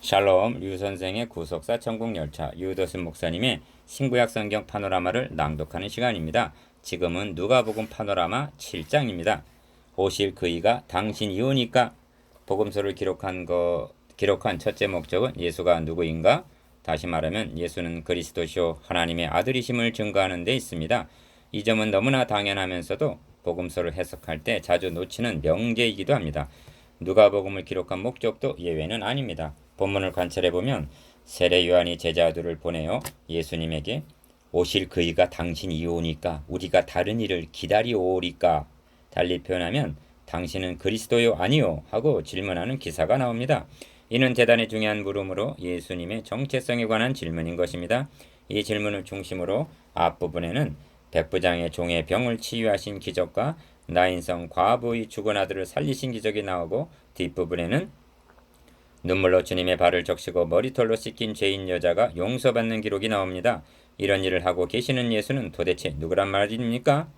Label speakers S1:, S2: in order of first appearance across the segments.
S1: 샬롬 류 선생의 구속사 천국 열차 유도순 목사님의 신구약 성경 파노라마를 낭독하는 시간입니다. 지금은 누가복음 파노라마 7장입니다. 오실 그이가 당신 이 오니까 복음서를 기록한 거 기록한 첫째 목적은 예수가 누구인가? 다시 말하면 예수는 그리스도시요 하나님의 아들이심을 증거하는 데 있습니다. 이 점은 너무나 당연하면서도 복음서를 해석할 때 자주 놓치는 명제이기도 합니다. 누가복음을 기록한 목적도 예외는 아닙니다. 본문을 관찰해 보면 세례 요한이 제자들을 보내어 예수님에게 오실 그이가 당신이 오니까 우리가 다른 일을 기다리오리까 달리 표현하면 당신은 그리스도요 아니요 하고 질문하는 기사가 나옵니다. 이는 대단히 중요한 물음으로 예수님의 정체성에 관한 질문인 것입니다. 이 질문을 중심으로 앞부분에는 백부장의 종의 병을 치유하신 기적과 나인성 과부의 죽은 아들을 살리신 기적이 나오고 뒷부분에는 눈물로 주님의 발을 적시고 머리털로 씻긴 죄인 여자가 용서받는 기록이 나옵니다. 이런 일을 하고 계시는 예수는 도대체 누구란 말입니까?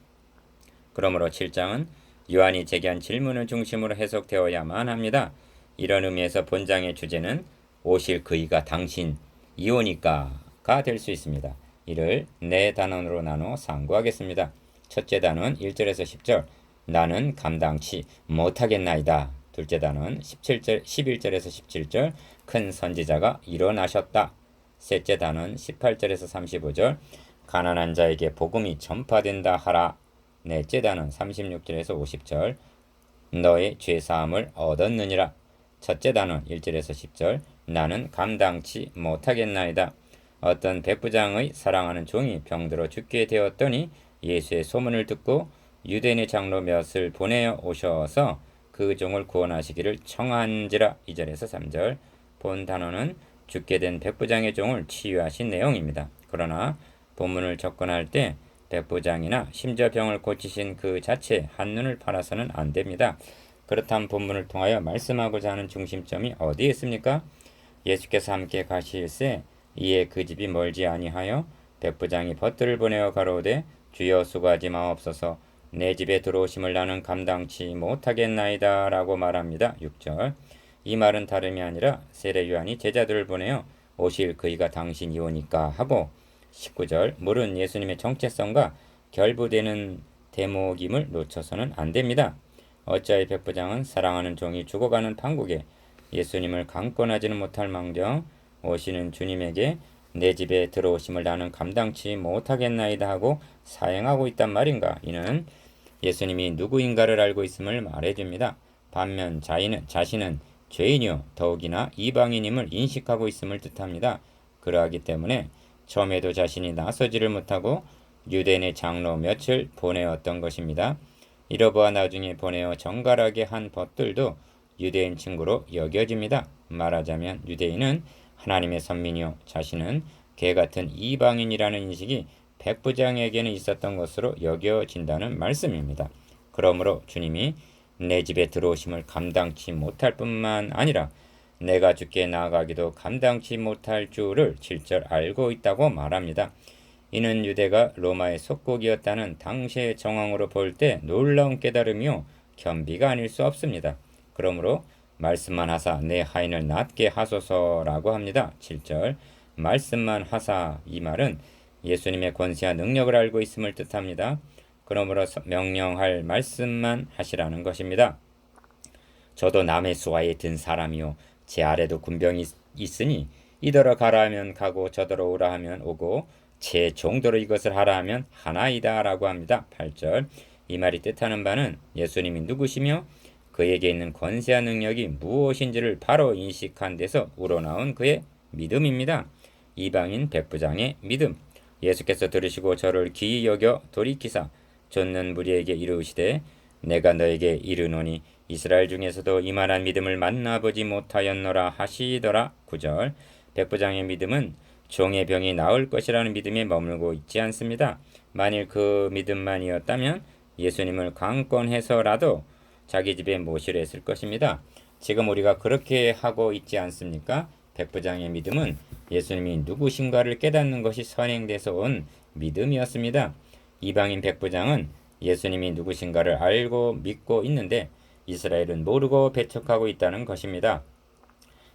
S1: 그러므로 7장은 요한이 제기한 질문을 중심으로 해석되어야만 합니다. 이런 의미에서 본장의 주제는 오실 그이가 당신 이오니까가 될 수 있습니다. 이를 네 단원으로 나눠 상고하겠습니다. 첫째 단원 1절에서 10절 나는 감당치 못하겠나이다. 둘째 단원 17절 11절에서 17절 큰 선지자가 일어나셨다. 셋째 단원 18절에서 35절 가난한 자에게 복음이 전파된다 하라. 넷째 단원 36절에서 50절 너의 죄 사함을 얻었느니라. 첫째 단원 1절에서 10절 나는 감당치 못하겠나이다. 어떤 백부장의 사랑하는 종이 병들어 죽게 되었더니 예수의 소문을 듣고 유대인의 장로 몇을 보내어 오셔서 그 종을 구원하시기를 청한지라 2절에서 3절 본 단어는 죽게 된 백부장의 종을 치유하신 내용입니다. 그러나 본문을 접근할 때 백부장이나 심지어 병을 고치신 그 자체 한눈을 팔아서는 안 됩니다. 그렇다면 본문을 통하여 말씀하고자 하는 중심점이 어디에 있습니까? 예수께서 함께 가실새 이에 그 집이 멀지 아니하여 백부장이 벗들을 보내어 가로되 주여 수고하지 마옵소서 내 집에 들어오심을 나는 감당치 못하겠나이다 라고 말합니다. 6절 이 말은 다름이 아니라 세례 요한이 제자들을 보내어 오실 그이가 당신이 오니까 하고 19절 물은 예수님의 정체성과 결부되는 대목임을 놓쳐서는 안 됩니다. 어찌하여 백부장은 사랑하는 종이 죽어가는 판국에 예수님을 강권하지는 못할 망정 오시는 주님에게 내 집에 들어오심을 나는 감당치 못하겠나이다 하고 사행하고 있단 말인가? 이는 예수님이 누구인가를 알고 있음을 말해줍니다. 반면 자인은, 자신은 죄인이요 더욱이나 이방인임을 인식하고 있음을 뜻합니다. 그러하기 때문에 처음에도 자신이 나서지를 못하고 유대인의 장로 며칠 보내었던 것입니다. 이러보아 나중에 보내어 정갈하게 한 벗들도 유대인 친구로 여겨집니다. 말하자면 유대인은 하나님의 선민이요 자신은 개 같은 이방인이라는 인식이 백부장에게는 있었던 것으로 여겨진다는 말씀입니다. 그러므로 주님이 내 집에 들어오심을 감당치 못할 뿐만 아니라 내가 죽게 나아가기도 감당치 못할 줄을 질절 알고 있다고 말합니다. 이는 유대가 로마의 속국이었다는 당시의 정황으로 볼 때 놀라운 깨달음이요 겸비가 아닐 수 없습니다. 그러므로 말씀만 하사 내 하인을 낫게 하소서라고 합니다. 7절 말씀만 하사 이 말은 예수님의 권세와 능력을 알고 있음을 뜻합니다. 그러므로 명령할 말씀만 하시라는 것입니다. 저도 남의 수하에 든 사람이요 제 아래도 군병이 있으니 이더러 가라 하면 가고 저더러 오라 하면 오고 제 종도로 이것을 하라 하면 하나이다 라고 합니다. 8절 이 말이 뜻하는 바는 예수님이 누구시며 그에게 있는 권세와 능력이 무엇인지를 바로 인식한 데서 우러나온 그의 믿음입니다. 이방인 백부장의 믿음. 예수께서 들으시고 저를 기이 여겨 돌이키사 쫓는 무리에게 이르시되 내가 너에게 이르노니 이스라엘 중에서도 이만한 믿음을 만나보지 못하였노라 하시더라. 9절 백부장의 믿음은 종의 병이 나을 것이라는 믿음에 머물고 있지 않습니다. 만일 그 믿음만이었다면 예수님을 강권해서라도 자기 집에 모시려 했을 것입니다. 지금 우리가 그렇게 하고 있지 않습니까? 백부장의 믿음은 예수님이 누구신가를 깨닫는 것이 선행돼서 온 믿음이었습니다. 이방인 백부장은 예수님이 누구신가를 알고 믿고 있는데 이스라엘은 모르고 배척하고 있다는 것입니다.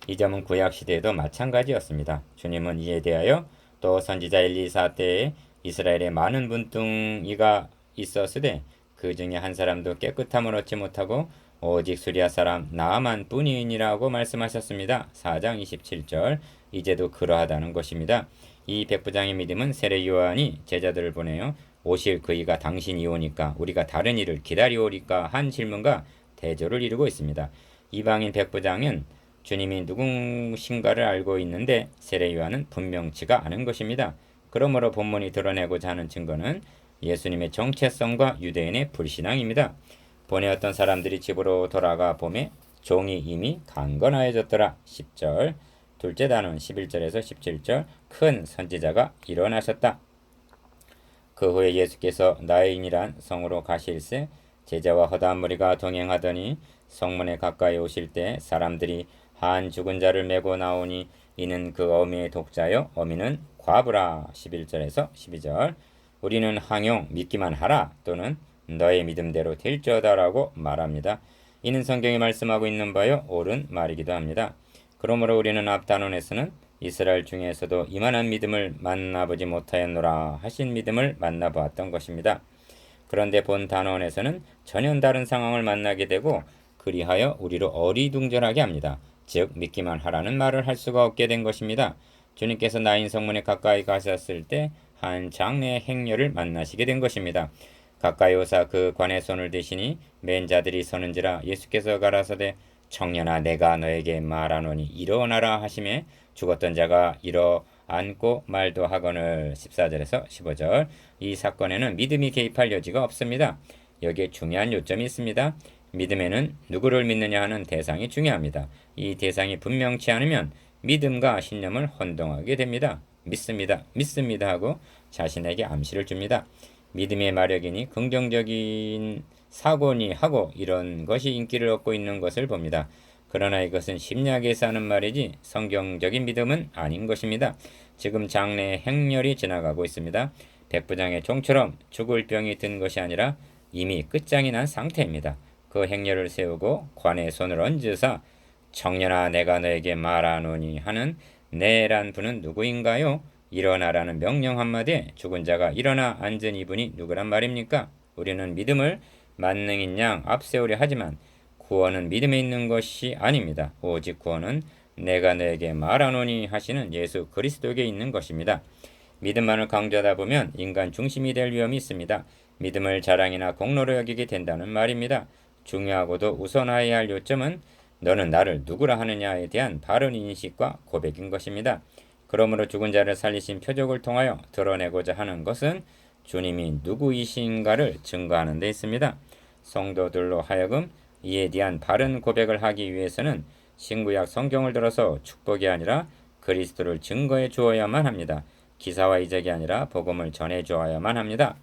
S1: 이 점은 구약 시대에도 마찬가지였습니다. 주님은 이에 대하여 또 선지자 엘리사 때에 이스라엘에 많은 분뚱이가 있었으되 그 중에 한 사람도 깨끗함을 얻지 못하고 오직 수리아 사람 나만 뿐이니라고 말씀하셨습니다. 4장 27절 이제도 그러하다는 것입니다. 이 백부장의 믿음은 세례 요한이 제자들을 보내요. 오실 그이가 당신이 오니까 우리가 다른 일을 기다리오리까 한 질문과 대조를 이루고 있습니다. 이방인 백부장은 주님이 누구신가를 알고 있는데 세례 요한은 분명치가 않은 것입니다. 그러므로 본문이 드러내고자 하는 증거는 예수님의 정체성과 유대인의 불신앙입니다. 보내었던 사람들이 집으로 돌아가 보매 종이 이미 강건하여졌더라. 10절. 둘째 단원 11절에서 17절. 큰 선지자가 일어나셨다. 그 후에 예수께서 나인이란 성으로 가실새 제자와 허다한 무리가 동행하더니 성문에 가까이 오실 때 사람들이 한 죽은 자를 메고 나오니 이는 그 어미의 독자요. 어미는 과부라. 11절에서 12절. 우리는 항용 믿기만 하라. 또는 너의 믿음대로 될지어다라고 말합니다. 이는 성경이 말씀하고 있는 바요 옳은 말이기도 합니다. 그러므로 우리는 앞 단원에서는 이스라엘 중에서도 이만한 믿음을 만나보지 못하였노라 하신 믿음을 만나보았던 것입니다. 그런데 본 단원에서는 전혀 다른 상황을 만나게 되고 그리하여 우리로 어리둥절하게 합니다. 즉 믿기만 하라는 말을 할 수가 없게 된 것입니다. 주님께서 나인 성문에 가까이 가셨을 때 한 장래의 행렬을 만나시게 된 것입니다. 가까이 오사 그 관에 손을 대시니 맨 자들이 서는지라 예수께서 가라사대 청년아 내가 너에게 말하노니 일어나라 하심에 죽었던 자가 일어 앉고 말도 하거늘 14절에서 15절 이 사건에는 믿음이 개입할 여지가 없습니다. 여기에 중요한 요점이 있습니다. 믿음에는 누구를 믿느냐 하는 대상이 중요합니다. 이 대상이 분명치 않으면 믿음과 신념을 혼동하게 됩니다. 믿습니다. 믿습니다 하고 자신에게 암시를 줍니다. 믿음의 마력이니 긍정적인 사고니 하고 이런 것이 인기를 얻고 있는 것을 봅니다. 그러나 이것은 심리학에서 하는 말이지 성경적인 믿음은 아닌 것입니다. 지금 장래의 행렬이 지나가고 있습니다. 백부장의 종처럼 죽을 병이 든 것이 아니라 이미 끝장이 난 상태입니다. 그 행렬을 세우고 관에 손을 얹으사 청년아 내가 너에게 말하노니 하는 내란 분은 누구인가요? 일어나라는 명령 한마디에 죽은 자가 일어나 앉은 이분이 누구란 말입니까? 우리는 믿음을 만능인 양 앞세우려 하지만 구원은 믿음에 있는 것이 아닙니다. 오직 구원은 내가 너에게 말하노니 하시는 예수 그리스도에게 있는 것입니다. 믿음만을 강조하다 보면 인간 중심이 될 위험이 있습니다. 믿음을 자랑이나 공로로 여기게 된다는 말입니다. 중요하고도 우선하여야 할 요점은 너는 나를 누구라 하느냐에 대한 바른 인식과 고백인 것입니다. 그러므로 죽은 자를 살리신 표적을 통하여 드러내고자 하는 것은 주님이 누구이신가를 증거하는 데 있습니다. 성도들로 하여금 이에 대한 바른 고백을 하기 위해서는 신구약 성경을 들어서 축복이 아니라 그리스도를 증거해 주어야만 합니다. 기사와 이적이 아니라 복음을 전해 주어야만 합니다.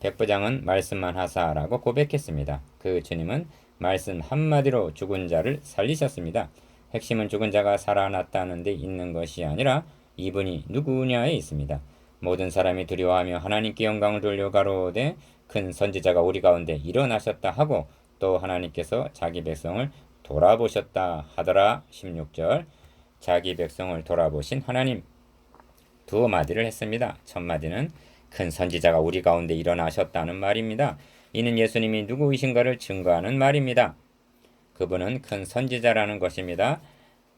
S1: 백부장은 말씀만 하사라고 고백했습니다. 그 주님은 말씀 한마디로 죽은 자를 살리셨습니다. 핵심은 죽은 자가 살아났다는 데 있는 것이 아니라 이분이 누구냐에 있습니다. 모든 사람이 두려워하며 하나님께 영광을 돌려 가로되 큰 선지자가 우리 가운데 일어나셨다 하고 또 하나님께서 자기 백성을 돌아보셨다 하더라 16절 자기 백성을 돌아보신 하나님 두 마디를 했습니다. 첫 마디는 큰 선지자가 우리 가운데 일어나셨다는 말입니다. 이는 예수님이 누구이신가를 증거하는 말입니다. 그분은 큰 선지자라는 것입니다.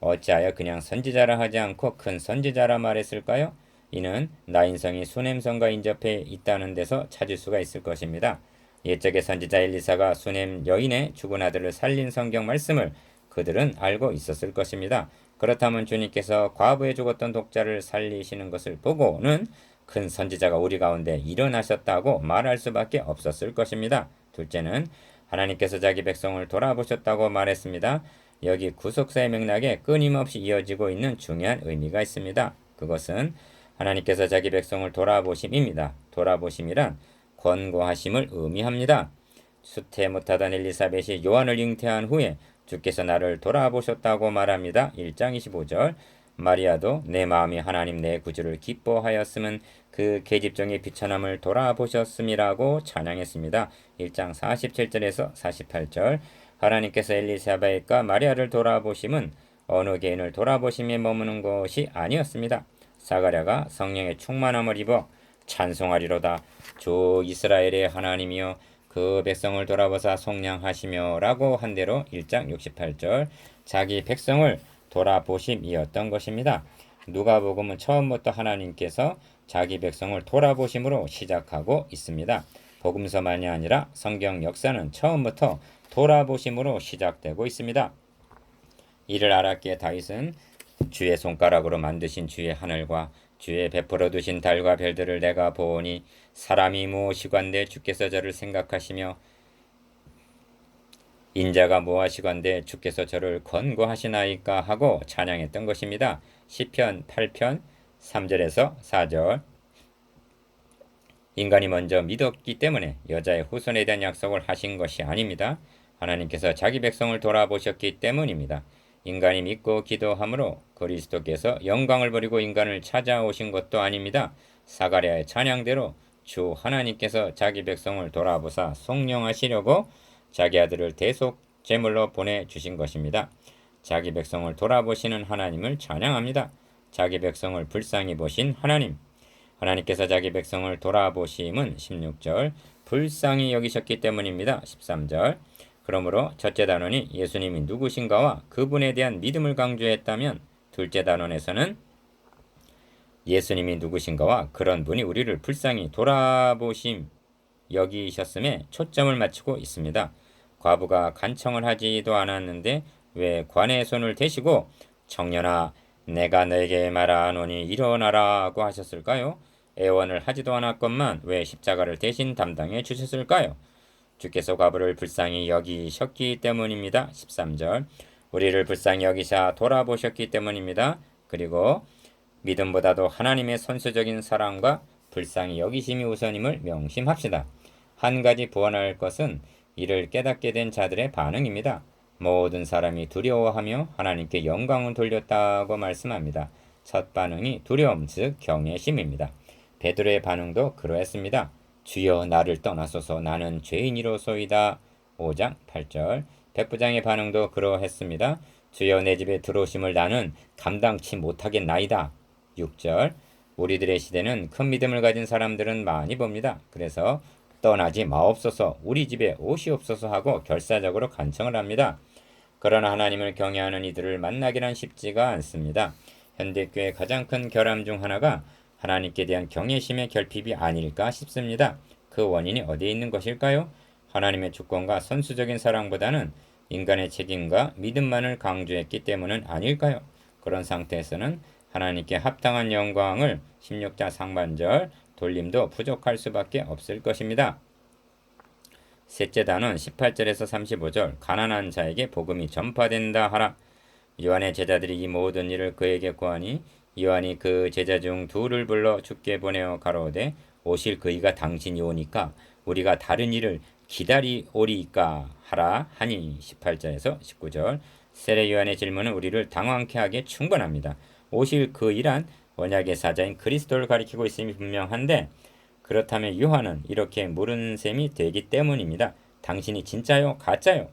S1: 어찌하여 그냥 선지자라 하지 않고 큰 선지자라 말했을까요? 이는 나인성이 수냄성과 인접해 있다는 데서 찾을 수가 있을 것입니다. 옛적의 선지자 엘리사가 수냄 여인의 죽은 아들을 살린 성경 말씀을 그들은 알고 있었을 것입니다. 그렇다면 주님께서 과부에 죽었던 독자를 살리시는 것을 보고는 큰 선지자가 우리 가운데 일어나셨다고 말할 수밖에 없었을 것입니다. 둘째는 하나님께서 자기 백성을 돌아보셨다고 말했습니다. 여기 구속사의 맥락에 끊임없이 이어지고 있는 중요한 의미가 있습니다. 그것은 하나님께서 자기 백성을 돌아보심입니다. 돌아보심이란 권고하심을 의미합니다. 수태 못하던 엘리사벳이 요한을 잉태한 후에 주께서 나를 돌아보셨다고 말합니다. 1장 25절 마리아도 내 마음이 하나님 내 구주를 기뻐하였음은 그 계집종의 비천함을 돌아보셨음이라고 찬양했습니다. 1장 47절에서 48절 하나님께서 엘리사벳과 마리아를 돌아보심은 어느 개인을 돌아보심에 머무는 것이 아니었습니다. 사가랴가 성령의 충만함을 입어 찬송하리로다 주 이스라엘의 하나님이여 그 백성을 돌아보사 속량하시며라고 한 대로 1장 68절 자기 백성을 돌아보심이었던 것입니다. 누가복음은 처음부터 하나님께서 자기 백성을 돌아보심으로 시작하고 있습니다. 복음서만이 아니라 성경 역사는 처음부터 돌아보심으로 시작되고 있습니다. 이를 알았기에 다윗은 주의 손가락으로 만드신 주의 하늘과 주의 베풀어 두신 달과 별들을 내가 보니 사람이 무엇이관데 주께서 저를 생각하시며 인자가 무엇이관데 주께서 저를 권고하시나이까 하고 찬양했던 것입니다. 시편 8편 3절에서 4절 인간이 먼저 믿었기 때문에 여자의 후손에 대한 약속을 하신 것이 아닙니다. 하나님께서 자기 백성을 돌아보셨기 때문입니다. 인간이 믿고 기도함으로 그리스도께서 영광을 버리고 인간을 찾아오신 것도 아닙니다. 사가랴의 찬양대로 주 하나님께서 자기 백성을 돌아보사 속령하시려고 자기 아들을 대속 제물로 보내 주신 것입니다. 자기 백성을 돌아보시는 하나님을 찬양합니다. 자기 백성을 불쌍히 보신 하나님. 하나님께서 자기 백성을 돌아보심은 16절 불쌍히 여기셨기 때문입니다. 13절 그러므로 첫째 단원이 예수님이 누구신가와 그분에 대한 믿음을 강조했다면 둘째 단원에서는 예수님이 누구신가와 그런 분이 우리를 불쌍히 돌아보심 여기셨음에 초점을 맞추고 있습니다. 과부가 간청을 하지도 않았는데 왜 관의 손을 대시고 청년아 내가 너에게 말하노니 일어나라고 하셨을까요? 애원을 하지도 않았건만 왜 십자가를 대신 담당해 주셨을까요? 주께서 과부를 불쌍히 여기셨기 때문입니다. 13절 우리를 불쌍히 여기사 돌아보셨기 때문입니다. 그리고 믿음보다도 하나님의 선수적인 사랑과 불쌍히 여기심이 우선임을 명심합시다. 한 가지 보완할 것은 이를 깨닫게 된 자들의 반응입니다. 모든 사람이 두려워하며 하나님께 영광을 돌렸다고 말씀합니다. 첫 반응이 두려움, 즉 경외심입니다. 베드로의 반응도 그러했습니다. 주여 나를 떠나소서 나는 죄인이로소이다. 5장 8절 백부장의 반응도 그러했습니다. 주여 내 집에 들어오심을 나는 감당치 못하겠나이다. 6절 우리들의 시대는 큰 믿음을 가진 사람들은 많이 봅니다. 그래서 떠나지 마옵소서 우리 집에 오시옵소서 하고 결사적으로 간청을 합니다. 그러나 하나님을 경외하는 이들을 만나기란 쉽지가 않습니다. 현대교회 가장 큰 결함 중 하나가 하나님께 대한 경외심의 결핍이 아닐까 싶습니다. 그 원인이 어디에 있는 것일까요? 하나님의 주권과 선수적인 사랑보다는 인간의 책임과 믿음만을 강조했기 때문은 아닐까요? 그런 상태에서는 하나님께 합당한 영광을 16장 상반절 돌림도 부족할 수밖에 없을 것입니다. 셋째 단은 18절에서 35절 가난한 자에게 복음이 전파된다 하라. 요한의 제자들이 이 모든 일을 그에게 구하니 요한이 그 제자 중 둘을 불러 죽게 보내어 가로되 오실 그이가 당신이 오니까 우리가 다른 일을 기다리오리까 하라 하니 18절에서 19절 세례 요한의 질문은 우리를 당황케 하기에 충분합니다. 오실 그이란 언약의 사자인 그리스도를 가리키고 있음이 분명한데 그렇다면 요한은 이렇게 물은 셈이 되기 때문입니다. 당신이 진짜요? 가짜요?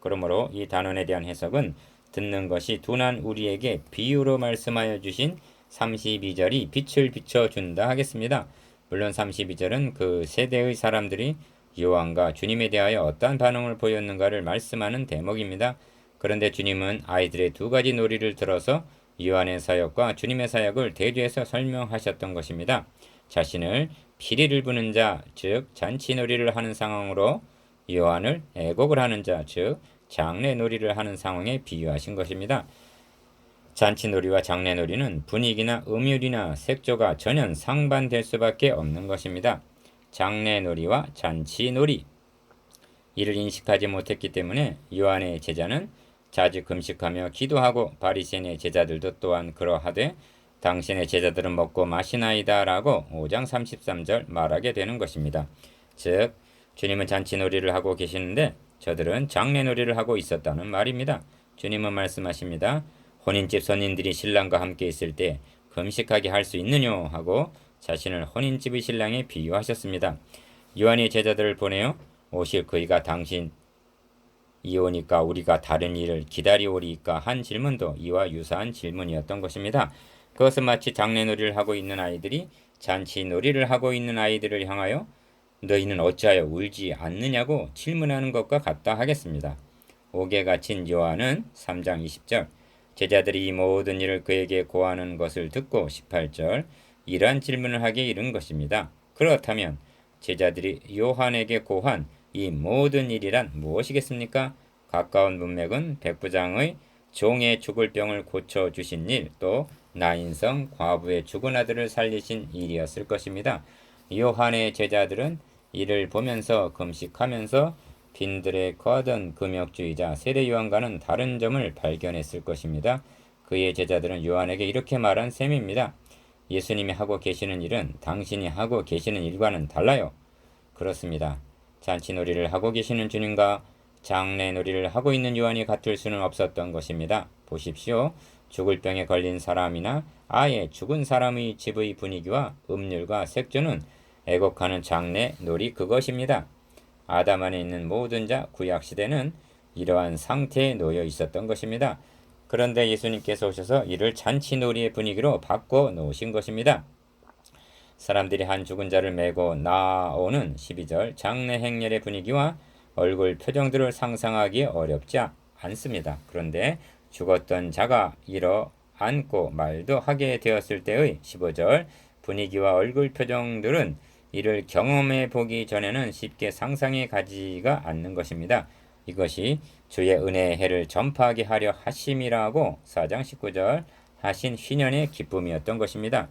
S1: 그러므로 이 단원에 대한 해석은 듣는 것이 둔한 우리에게 비유로 말씀하여 주신 32절이 빛을 비춰준다 하겠습니다. 물론 32절은 그 세대의 사람들이 요한과 주님에 대하여 어떠한 반응을 보였는가를 말씀하는 대목입니다. 그런데 주님은 아이들의 두 가지 놀이를 들어서 요한의 사역과 주님의 사역을 대조해서 설명하셨던 것입니다. 자신을 피리를 부는 자, 즉 잔치놀이를 하는 상황으로 요한을 애곡을 하는 자, 즉 장례놀이를 하는 상황에 비유하신 것입니다. 잔치놀이와 장례놀이는 분위기나 음율이나 색조가 전혀 상반될 수밖에 없는 것입니다. 장례놀이와 잔치놀이 이를 인식하지 못했기 때문에 요한의 제자는 자주 금식하며 기도하고 바리새인의 제자들도 또한 그러하되 당신의 제자들은 먹고 마시나이다라고 5장 33절 말하게 되는 것입니다. 즉 주님은 잔치놀이를 하고 계시는데 저들은 장례놀이를 하고 있었다는 말입니다. 주님은 말씀하십니다. 혼인집 손님들이 신랑과 함께 있을 때 금식하게 할 수 있느뇨 하고 자신을 혼인집의 신랑에 비유하셨습니다. 요한이 제자들을 보내어 오실 그이가 당신 이오니까 우리가 다른 일을 기다리오리까 한 질문도 이와 유사한 질문이었던 것입니다. 그것은 마치 장례놀이를 하고 있는 아이들이 잔치놀이를 하고 있는 아이들을 향하여 너희는 어찌하여 울지 않느냐고 질문하는 것과 같다 하겠습니다. 옥에 갇힌 요한은 3장 20절 제자들이 이 모든 일을 그에게 고하는 것을 듣고 18절 이러한 질문을 하게 이른 것입니다. 그렇다면 제자들이 요한에게 고한 이 모든 일이란 무엇이겠습니까? 가까운 문맥은 백부장의 종의 죽을 병을 고쳐 주신 일, 또 나인성 과부의 죽은 아들을 살리신 일이었을 것입니다. 요한의 제자들은 이를 보면서 금식하면서 빈들에 거하던 금욕주의자 세례 요한과는 다른 점을 발견했을 것입니다. 그의 제자들은 요한에게 이렇게 말한 셈입니다. 예수님이 하고 계시는 일은 당신이 하고 계시는 일과는 달라요. 그렇습니다. 잔치놀이를 하고 계시는 주님과 장례놀이를 하고 있는 요한이 같을 수는 없었던 것입니다. 보십시오. 죽을 병에 걸린 사람이나 아예 죽은 사람의 집의 분위기와 음률과 색조는 애곡하는 장례 놀이 그것입니다. 아담 안에 있는 모든 자 구약 시대는 이러한 상태에 놓여 있었던 것입니다. 그런데 예수님께서 오셔서 이를 잔치 놀이의 분위기로 바꿔 놓으신 것입니다. 사람들이 한 죽은 자를 메고 나오는 12절 장례 행렬의 분위기와 얼굴 표정들을 상상하기 어렵지 않습니다. 그런데 죽었던 자가 일어 앉고 말도 하게 되었을 때의 15절 분위기와 얼굴 표정들은 이를 경험해 보기 전에는 쉽게 상상해 가지가 않는 것입니다. 이것이 주의 은혜의 해를 전파하게 하려 하심이라고 4장 19절 하신 휘년의 기쁨이었던 것입니다.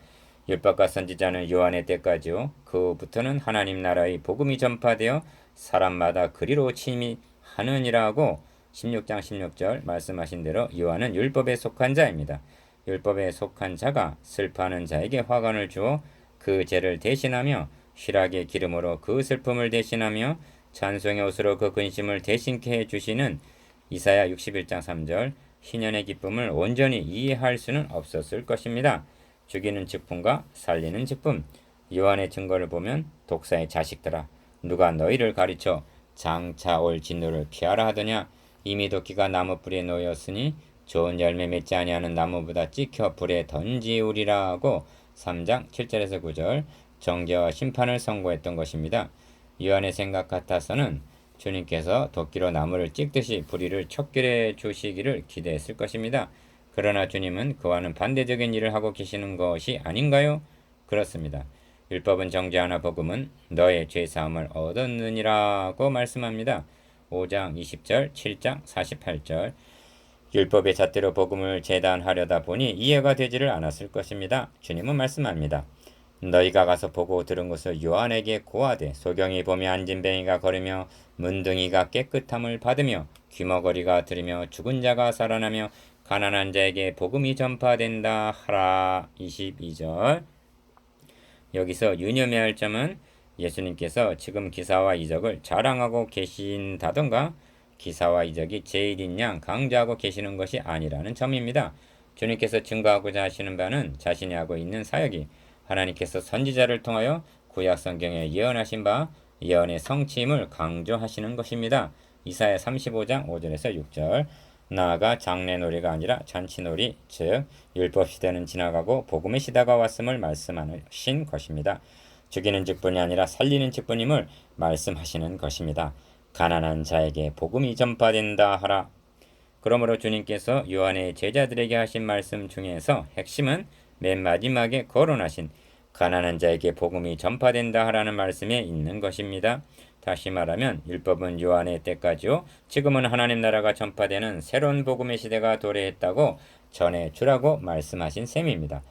S1: 율법과 선지자는 요한의 때까지요. 그부터는 하나님 나라의 복음이 전파되어 사람마다 그리로 침입하느니라고 16장 16절 말씀하신 대로 요한은 율법에 속한 자입니다. 율법에 속한 자가 슬퍼하는 자에게 화관을 주어 그 죄를 대신하며 실하게 기름으로 그 슬픔을 대신하며 찬송의 옷으로 그 근심을 대신케 해 주시는 이사야 61장 3절 희년의 기쁨을 온전히 이해할 수는 없었을 것입니다. 죽이는 직분과 살리는 직분 요한의 증거를 보면 독사의 자식들아 누가 너희를 가르쳐 장차 올 진노를 피하라 하더냐 이미 도끼가 나무 뿌리에 놓였으니 좋은 열매 맺지 아니하는 나무보다 찍혀 불에 던지우리라고 3장 7절에서 9절 정죄와 심판을 선고했던 것입니다. 요한의 생각 같아서는 주님께서 도끼로 나무를 찍듯이 불의를 척결해 주시기를 기대했을 것입니다. 그러나 주님은 그와는 반대적인 일을 하고 계시는 것이 아닌가요? 그렇습니다. 율법은 정죄하나 복음은 너의 죄 사함을 얻었느니라고 말씀합니다. 5장 20절, 7장 48절. 율법의 잣대로 복음을 재단하려다 보니 이해가 되지를 않았을 것입니다. 주님은 말씀합니다. 너희가 가서 보고 들은 것을 요한에게 고하되 소경이 보며 안진뱅이가 걸으며 문둥이가 깨끗함을 받으며 귀머거리가 들으며 죽은 자가 살아나며 가난한 자에게 복음이 전파된다 하라 22절 여기서 유념해야 할 점은 예수님께서 지금 기사와 이적을 자랑하고 계신다던가 기사와 이적이 제일인 양 강조하고 계시는 것이 아니라는 점입니다. 주님께서 증거하고자 하시는 바는 자신이 하고 있는 사역이 하나님께서 선지자를 통하여 구약 성경에 예언하신 바 예언의 성취임을 강조하시는 것입니다. 이사야 35장 5절에서 6절 나아가 장례놀이가 아니라 잔치놀이 즉 율법 시대는 지나가고 복음의 시대가 왔음을 말씀하신 것입니다. 죽이는 직분이 아니라 살리는 직분임을 말씀하시는 것입니다. 가난한 자에게 복음이 전파된다 하라. 그러므로 주님께서 요한의 제자들에게 하신 말씀 중에서 핵심은 맨 마지막에 거론하신 가난한 자에게 복음이 전파된다 하라는 말씀에 있는 것입니다. 다시 말하면 율법은 요한의 때까지요. 지금은 하나님 나라가 전파되는 새로운 복음의 시대가 도래했다고 전해 주라고 말씀하신 셈입니다.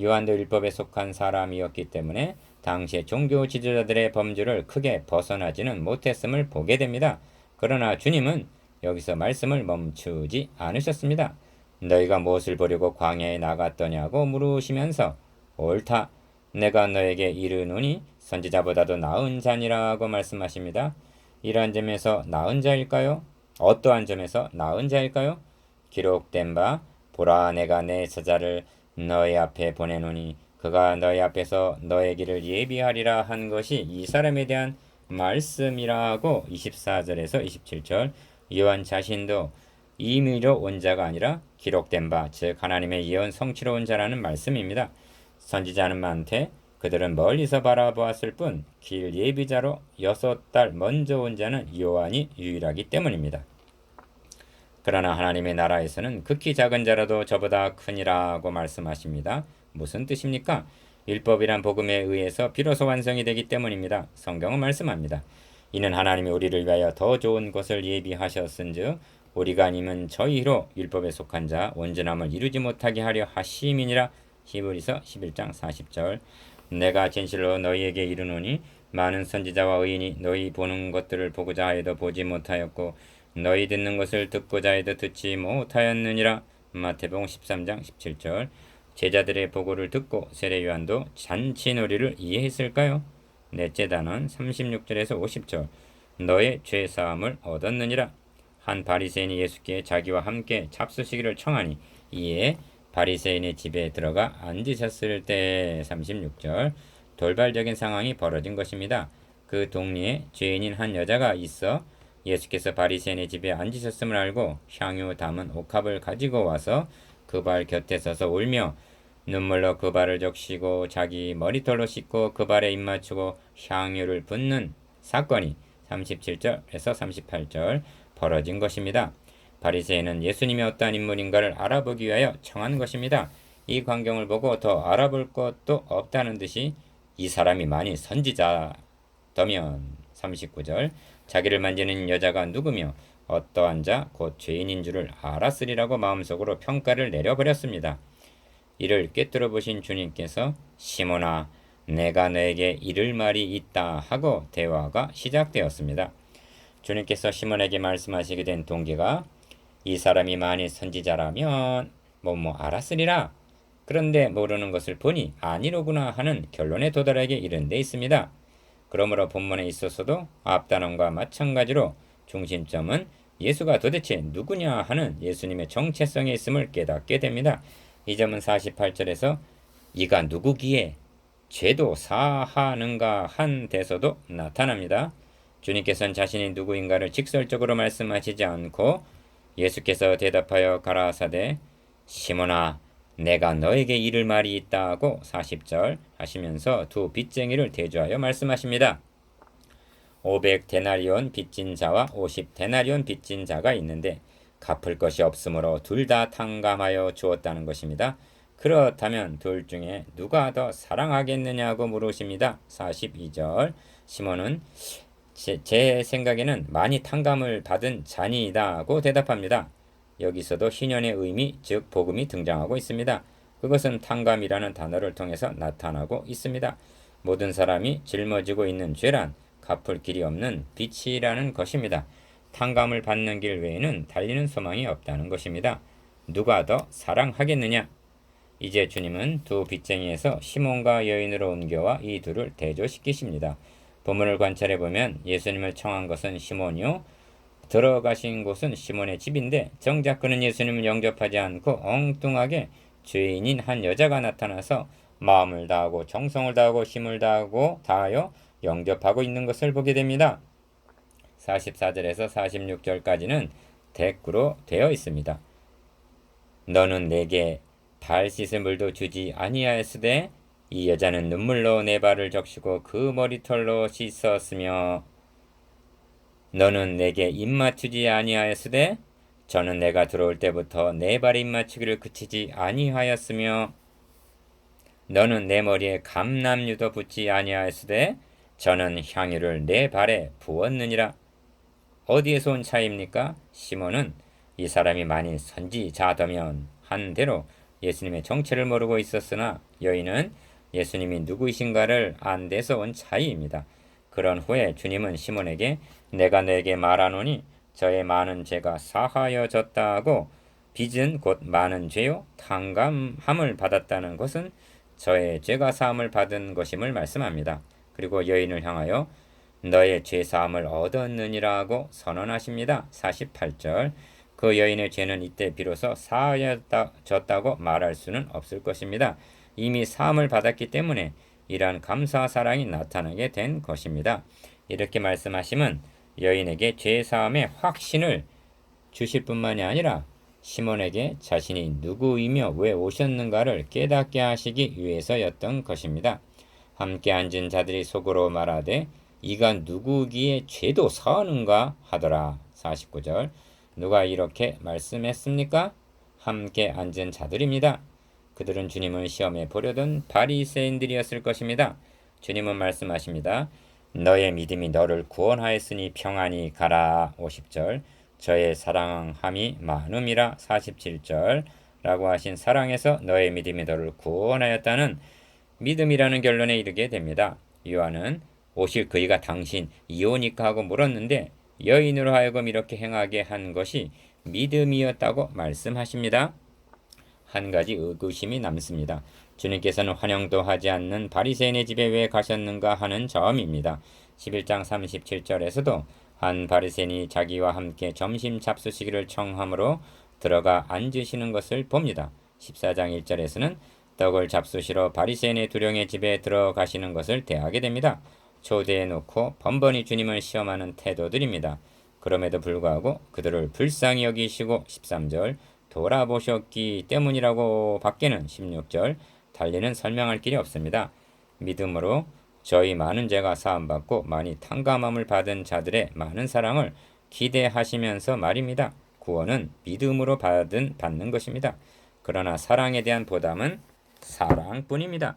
S1: 요한도 율법에 속한 사람이었기 때문에 당시의 종교 지도자들의 범주를 크게 벗어나지는 못했음을 보게 됩니다. 그러나 주님은 여기서 말씀을 멈추지 않으셨습니다. 너희가 무엇을 보려고 광야에 나갔더냐고 물으시면서 옳다. 내가 너에게 이르노니 선지자보다도 나은 자니라고 말씀하십니다. 이러한 점에서 나은 자일까요? 어떠한 점에서 나은 자일까요? 기록된 바 보라 내가 내 저자를 너희 앞에 보내노니 그가 너희 앞에서 너의 길을 예비하리라 한 것이 이 사람에 대한 말씀이라고 24절에서 27절 요한 자신도 임의로 온 자가 아니라 기록된 바, 즉 하나님의 예언 성취로 온 자라는 말씀입니다. 선지자는 많되 그들은 멀리서 바라보았을 뿐 길 예비자로 여섯 달 먼저 온 자는 요한이 유일하기 때문입니다. 그러나 하나님의 나라에서는 극히 작은 자라도 저보다 크니라고 말씀하십니다. 무슨 뜻입니까? 율법이란 복음에 의해서 비로소 완성이 되기 때문입니다. 성경은 말씀합니다. 이는 하나님이 우리를 위하여 더 좋은 것을 예비하셨은즉 우리가 아니면 저희로 율법에 속한 자 온전함을 이루지 못하게 하려 하심이니라. 히브리서 11장 40절. 내가 진실로 너희에게 이르노니 많은 선지자와 의인이 너희 보는 것들을 보고자 하여도 보지 못하였고 너희 듣는 것을 듣고자 해도 듣지 못하였느니라. 마태복음 13장 17절. 제자들의 보고를 듣고 세례 요한도 잔치놀이를 이해했을까요? 넷째 단원 36절에서 50절. 너의 죄 사함을 얻었느니라 한 바리새인이 예수께 자기와 함께 잡수시기를 청하니 이에 바리새인의 집에 들어가 앉으셨을 때 36절 돌발적인 상황이 벌어진 것입니다. 그 동리에 죄인인 한 여자가 있어 예수께서 바리새인의 집에 앉으셨음을 알고 향유 담은 옥합을 가지고 와서 그 발 곁에 서서 울며 눈물로 그 발을 적시고 자기 머리털로 씻고 그 발에 입 맞추고 향유를 붓는 사건이 37절에서 38절 벌어진 것입니다. 바리새인은 예수님이 어떠한 인물인가를 알아보기 위하여 청한 것입니다. 이 광경을 보고 더 알아볼 것도 없다는 듯이 이 사람이 많이 선지자더면 39절 자기를 만지는 여자가 누구며 어떠한 자 곧 죄인인 줄을 알았으리라고 마음속으로 평가를 내려버렸습니다. 이를 꿰뚫어 보신 주님께서 시몬아 내가 너에게 이를 말이 있다 하고 대화가 시작되었습니다. 주님께서 시몬에게 말씀하시게 된 동기가 이 사람이 만일 선지자라면 뭐뭐 뭐 알았으리라. 그런데 모르는 것을 보니 아니로구나 하는 결론에 도달하게 이른 데 있습니다. 그러므로 본문에 있어서도 앞단원과 마찬가지로 중심점은 예수가 도대체 누구냐 하는 예수님의 정체성에 있음을 깨닫게 됩니다. 이 점은 48절에서 이가 누구기에 죄도 사하는가 한 데서도 나타납니다. 주님께서는 자신이 누구인가를 직설적으로 말씀하시지 않고 예수께서 대답하여 가라사대 시몬아 내가 너에게 이를 말이 있다고 40절 하시면서 두 빚쟁이를 대조하여 말씀하십니다. 500 데나리온 빚진 자와 50 데나리온 빚진 자가 있는데 갚을 것이 없으므로 둘 다 탕감하여 주었다는 것입니다. 그렇다면 둘 중에 누가 더 사랑하겠느냐고 물으십니다. 42절 시몬은 제, 제 생각에는 많이 탕감을 받은 잔이다고 대답합니다. 여기서도 희년의 의미, 즉 복음이 등장하고 있습니다. 그것은 탕감이라는 단어를 통해서 나타나고 있습니다. 모든 사람이 짊어지고 있는 죄란 갚을 길이 없는 빛이라는 것입니다. 탕감을 받는 길 외에는 달리는 소망이 없다는 것입니다. 누가 더 사랑하겠느냐? 이제 주님은 두 빚쟁이에서 시몬과 여인으로 옮겨와 이 둘을 대조시키십니다. 본문을 관찰해 보면 예수님을 청한 것은 시몬이요 들어가신 곳은 시몬의 집인데 정작 그는 예수님을 영접하지 않고 엉뚱하게 죄인인 한 여자가 나타나서 마음을 다하고 정성을 다하고 힘을 다하고 다하여 영접하고 있는 것을 보게 됩니다. 44절에서 46절까지는 대꾸로 되어 있습니다. 너는 내게 발 씻을 물도 주지 아니하였으되 이 여자는 눈물로 내 발을 적시고 그 머리털로 씻었으며 너는 내게 입 맞추지 아니하였으되 저는 내가 들어올 때부터 내 발에 입 맞추기를 그치지 아니하였으며 너는 내 머리에 감남유도 붙지 아니하였으되 저는 향유를 내 발에 부었느니라 어디에서 온 차이입니까? 시몬은 이 사람이 만일 선지자더면 한 대로 예수님의 정체를 모르고 있었으나 여인은 예수님이 누구이신가를 안 데서 온 차이입니다. 그런 후에 주님은 시몬에게 내가 너에게 말하노니 저의 많은 죄가 사하여졌다 하고 빚은 곧 많은 죄요 탕감함을 받았다는 것은 저의 죄가 사함을 받은 것임을 말씀합니다. 그리고 여인을 향하여 너의 죄 사함을 얻었느니라고 선언하십니다. 48절 그 여인의 죄는 이때 비로소 사하여졌다고 말할 수는 없을 것입니다. 이미 사함을 받았기 때문에 이러한 감사 사랑이 나타나게 된 것입니다. 이렇게 말씀하시면 여인에게 죄 사함의 확신을 주실 뿐만이 아니라 시몬에게 자신이 누구이며 왜 오셨는가를 깨닫게 하시기 위해서였던 것입니다. 함께 앉은 자들이 속으로 말하되 이가 누구기에 죄도 사하는가 하더라. 49절 누가 이렇게 말씀했습니까? 함께 앉은 자들입니다. 그들은 주님을 시험해 보려던 바리새인들이었을 것입니다. 주님은 말씀하십니다. 너의 믿음이 너를 구원하였으니 평안히 가라. 50절 저의 사랑함이 많음이라 47절 라고 하신 사랑에서 너의 믿음이 너를 구원하였다는 믿음이라는 결론에 이르게 됩니다. 요한은 오실 그이가 당신 이오니까 하고 물었는데 여인으로 하여금 이렇게 행하게 한 것이 믿음이었다고 말씀하십니다. 한 가지 의구심이 남습니다. 주님께서는 환영도 하지 않는 바리새인의 집에 왜 가셨는가 하는 점입니다. 11장 37절에서도 한 바리새인이 자기와 함께 점심 잡수시기를 청함으로 들어가 앉으시는 것을 봅니다. 14장 1절에서는 떡을 잡수시러 바리새인의 두령의 집에 들어가시는 것을 대하게 됩니다. 초대해 놓고 번번이 주님을 시험하는 태도들입니다. 그럼에도 불구하고 그들을 불쌍히 여기시고 13절 돌아보셨기 때문이라고 밖에는 16절 달리는 설명할 길이 없습니다. 믿음으로 저희 많은 죄가 사함받고 많이 탕감함을 받은 자들의 많은 사랑을 기대하시면서 말입니다. 구원은 믿음으로 받은 받는 것입니다. 그러나 사랑에 대한 보담은 사랑뿐입니다.